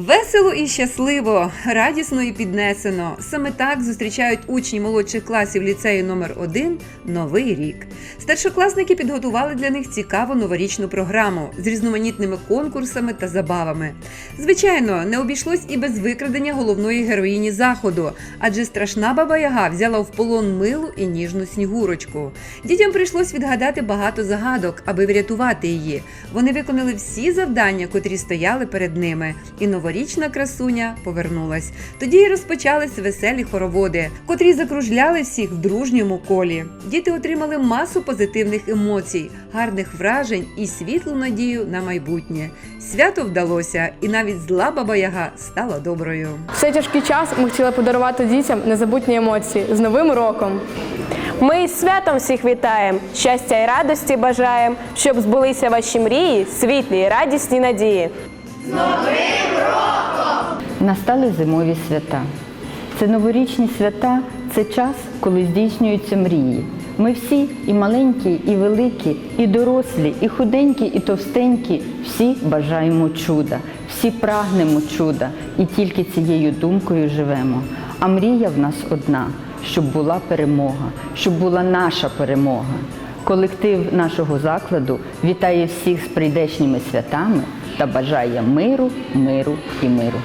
Весело і щасливо, радісно і піднесено. Саме так зустрічають учні молодших класів ліцею номер 1 Новий рік. Старшокласники підготували для них цікаву новорічну програму з різноманітними конкурсами та забавами. Звичайно, не обійшлось і без викрадення головної героїні заходу, адже страшна баба Яга взяла в полон милу і ніжну снігурочку. Дітям прийшлось відгадати багато загадок, аби врятувати її. Вони виконали всі завдання, котрі стояли перед ними, і новорічна красуня повернулась. Тоді й розпочались веселі хороводи, котрі закружляли всіх в дружньому колі. Діти отримали масу позитивних емоцій, гарних вражень і світлу надію на майбутнє. Свято вдалося, і навіть зла баба Яга стала доброю. В цей тяжкий час ми хотіли подарувати дітям незабутні емоції з Новим роком. Ми із святом всіх вітаємо, щастя і радості бажаємо, щоб збулися ваші мрії, світлі і радісні надії. Настали зимові свята. Це новорічні свята, це час, коли здійснюються мрії. Ми всі, і маленькі, і великі, і дорослі, і худенькі, і товстенькі, всі бажаємо чуда, всі прагнемо чуда, і тільки цією думкою живемо. А мрія в нас одна, щоб була перемога, щоб була наша перемога. Колектив нашого закладу вітає всіх з прийдешніми святами та бажає миру, миру і миру.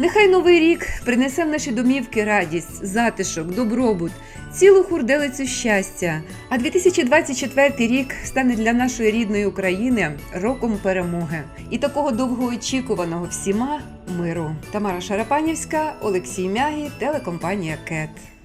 Нехай новий рік принесе в наші домівки радість, затишок, добробут, цілу хурделицю щастя. А 2024 рік стане для нашої рідної України роком перемоги і такого довгоочікуваного всіма миру. Тамара Шарапанівська, Олексій Мягі, телекомпанія Кет.